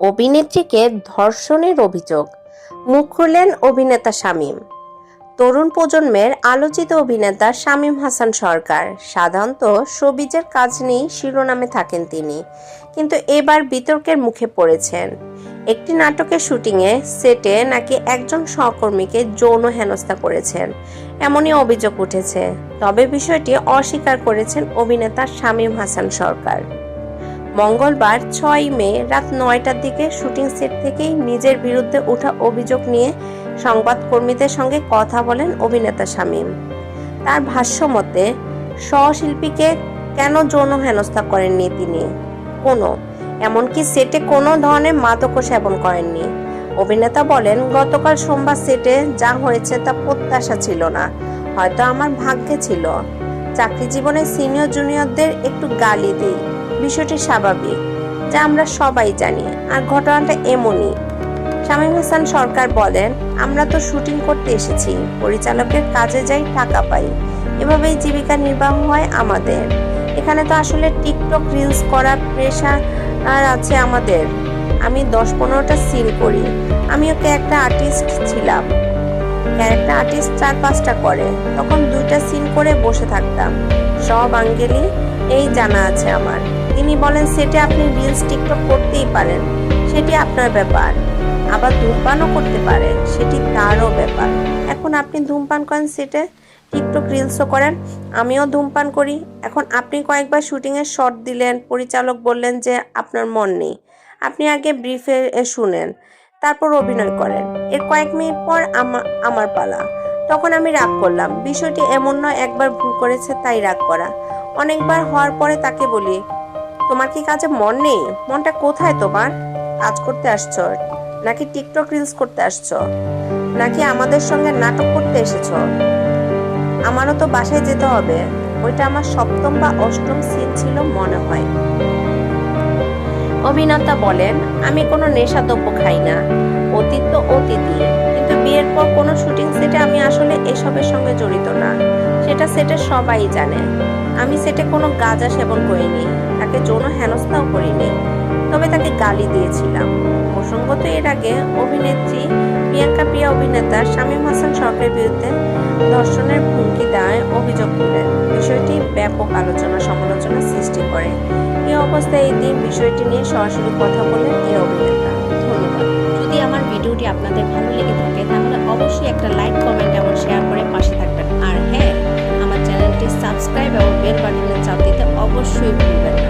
অভিনেত্রীকে ধর্ষণের অভিযোগ। মুখ খুললেন অভিনেতা শামীম। তরুণ প্রজন্মের আলোচিত অভিনেতা শামীম হাসান সরকার। সাধারণত সবিজের কাজ নিয়েই শিরোনামে থাকেন তিনি, কিন্তু এবার বিতর্কের মুখে পড়েছেন। একটি নাটকের শুটিংয়ে সেটে নাকি একজন সহকর্মীকে যৌন হেনস্থা করেছেন, এমনই অভিযোগ উঠেছে। তবে বিষয়টি অস্বীকার করেছেন অভিনেতা শামীম হাসান সরকার। মঙ্গলবার ছয় মে রাত নয়টার দিকে শুটিং সেট থেকেই নিজের বিরুদ্ধে ওঠা অভিযোগ নিয়ে সংবাদকর্মীদের সঙ্গে কথা বলেন অভিনেতা শামীম। তার ভাষ্য মতে সহশিল্পীকে কেন যৌন হেনস্থা করেননি তিনি? কোনো, এমনকি সেটে কোনো ধরনের মাদকও সেবন করেননি। অভিনেতা বলেন, গতকাল সোমবার সেটে যা হয়েছে তা প্রত্যাশা ছিল না, হয়তো আমার ভাগ্যে ছিল। চাকরি জীবনে সিনিয়র জুনিয়রদের একটু গালি দিই। বিষয়টি স্বাভাবিক, যা আমরা সবাই জানি, আর ঘটনাটা এমনই। শামীম হাসান সরকার বলেন, আমরা তো শুটিং করতে এসেছি, পরিচালকের কাজে যাই টাকা পাই। এভাবেই জীবিকা নির্বাহ হয় আমাদের। এখানে তো আসলে টিকটক রিলস করা প্রেশার আর আছে আমাদের। আমি দশ পনেরোটা সিল করি। আমি ওকে একটা আর্টিস্ট ছিলাম। ক্যারেক্টার আর্টিস্ট চার পাঁচটা করে। তখন দুইটা সিন করে বসে থাকতাম। সব আঙ্গেলি এই জানা আছে আমার। তিনি বলেন, সেটে আপনি রিলস টিকটক করতেই পারেন। সেটি আপনার ব্যাপার। আবার ধূমপানও করতে পারেন সেটি তারও ব্যাপার। এখন আপনি ধূমপান করেন সেটে? টিকটক রিলসও করেন। আমিও ধূমপান করি। এখন আপনি কয়েকবার শুটিংয়ের শট দিলেন। পরিচালক বললেন যে, আপনার মন নেই। আপনি আগে ব্রিফে শুনেন। তারপর অভিনয় করেন। এর কয়েক মিনিট পর আমা- আমার পালা। তখন আমি রাগ করলাম। বিষয়টি এমন নয়, একবার ভুল করেছে তাই রাগ করা। অনেকবার হওয়ার পরে তাকে বলি তোমার কি কাজে মন নেই? মনটা কোথায় তোমার? কাজ করতে আসছো। নাকি টিকটক রিলস করতে আসছো? নাকি আমাদের সঙ্গে নাটক করতে এসেছ? আমারও তো বাসায় যেতে হবে। ওইটা আমার সপ্তম বা অষ্টম সিন ছিল মনে হয়। অভিনেতা বলেন, আমি কোনো নেশাদ্রব্য খাই না। অতীত তো অতীতই। কিন্তু বিয়ের পর কোনো সেটে আমি আসলে এসবের সঙ্গে জড়িত না। সেটা সেটে সবাই জানে। আমি সেটে কোনো গাঁজা সেবন করিনি, তাকে যৌন হেনস্থাও করিনি, তবে তাকে গালি দিয়েছিলাম। প্রসঙ্গত এর আগে অভিনেত্রী প্রিয়াঙ্কা প্রিয়া অভিনেতা শামীম হাসান সরকারের বিরুদ্ধে ধর্ষণের হুমকি দেওয়ায় অভিযোগ তুলেন বিষয়টি ব্যাপক আলোচনা সমালোচনা সৃষ্টি করে। এই অবস্থায় এই দিন বিষয়টি নিয়ে সরাসরি কথা বলেন এই অভিনেতা। ধন্যবাদ। যদি আমার ভিডিওটি আপনাদের ভালো লেগে থাকে অবশ্যই একটা লাইক কমেন্ট এবং শেয়ার করে পাশে থাকবেন। আর হ্যাঁ আমার চ্যানেলটি সাবস্ক্রাইব এবং বেল বাটনে চাপ দিতে অবশ্যই ভুলবেন